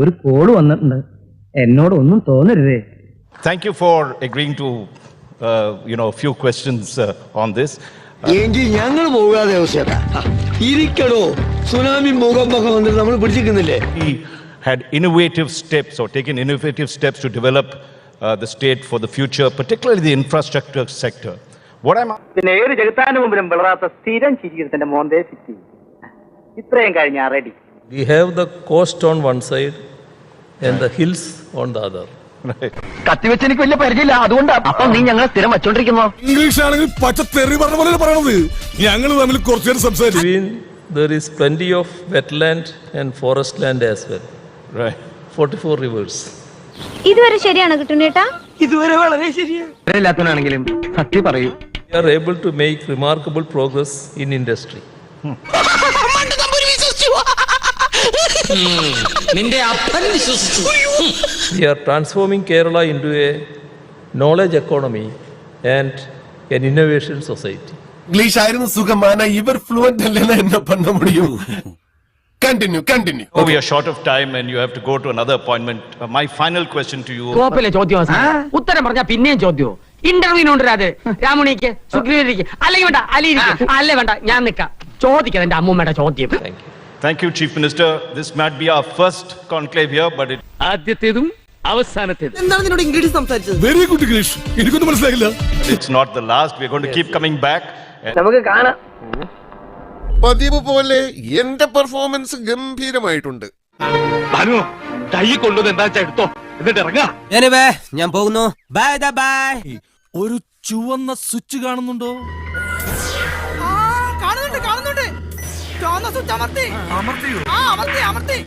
ഒരു കോൾ വന്നിട്ടുണ്ട്. എന്നോട് ഒന്നും തോന്നരുതേ thank you for agreeing to you know few questions on this. എങ്കിൽ ഞങ്ങൾ പോകാതെ ഇരിക്കണോ സുനാമി ഭൂകമ്പൊക്കെ വന്നിട്ട് നമ്മൾ പിടിച്ചിരിക്കുന്നില്ലേ? Had innovative steps or taken innovative steps to develop uh, the state for the future, particularly the infrastructure sector. What I'm പിന്നെ ഏത് ചെകുത്താന്റെ മുമ്പിലും വിളറാത്ത സ്ഥിരം ചിരിക്കുന്നതിന്റെ മോന്തേ സിറ്റി ഇത്രയും കഴിഞ്ഞാ ready. We have the coast on one side and the hills on the other. കത്തിവെച്ച് എനിക്ക് വലിയ പരിചയമില്ല അതുകൊണ്ട് അപ്പൊ നീ ഞങ്ങളെ സ്ഥിരം വെച്ചോണ്ടിരിക്കുന്നു ഇംഗ്ലീഷ് ആണെങ്കിൽ പച്ച തെറി പറഞ്ഞ പോലെ പറയണത് ഞങ്ങൾ തമ്മിൽ കുറച്ചു നേരം സംസാരിച്ചു Between there is plenty of wetland and forest land as well. right. 44 rivers. ഇതുവരെ ശരിയാണ് കിട്ടുന്നേട്ടാ ഇതുവരെ വളരെ ശരിയാ ഇല്ലാത്തവനാണെങ്കിലും സത്യം പറയൂ We are able to make remarkable progress in industry. നിന്റെ അപ്പൻ വിശ്വസിച്ചു. We are transforming Kerala into a knowledge economy and an innovation society English ആയിരുന്നു സുഖമാന ഇവർ ഫ്ലുവന്റ് അല്ലെന്ന് എന്നെ പണ്ണ മുടിയും. Continue continue oh we are short of time and you have to go to another appointment my final question to you you. കോപ്പിലെ ചോദ്യം ഉത്തരം പറഞ്ഞാ പിന്നെയും ചോദ്യമോ ഇന്റർവ്യൂവിനുണ്ട് അത്. രാമുണിക്ക് സുഗ്രീവരിക്ക് അല്ലെങ്കിൽ വേണ്ട അലിയിരിക്കും അല്ലേ വേണ്ട ഞാൻ നിൽക്കാം. ചോദിക്കാം എന്റെ അമ്മൂമ്മയുടെ ചോദ്യം. Thank you. Thank you chief minister this might be our first conclave here but it ആദ്യത്തേതും അവസാനത്തേതും. എന്താണ് നിന്നോട് ഇംഗ്ലീഷ് സംസാരിച്ചത്? വെരി ഗുഡ് ഇംഗ്ലീഷ് എനിക്കൊന്നും മനസ്സിലായില്ല. It's not the last we are going to keep back. Back നമുക്ക് കാണാം. പതിവ് പോലെ എന്റെ പെർഫോമൻസ് ഗംഭീരമായിട്ടുണ്ട്. കൈ കൊണ്ടുവന്ന് എന്താ എടുത്തോ. എന്നിട്ട് ഇറങ്ങാ. എനിവേ ഞാൻ പോകുന്നു. ബൈ ബൈ ഒരു ചുവന്ന സ്വിച്ച് കാണുന്നുണ്ടോ? അമർത്തി. അമർത്തി അമർത്തി.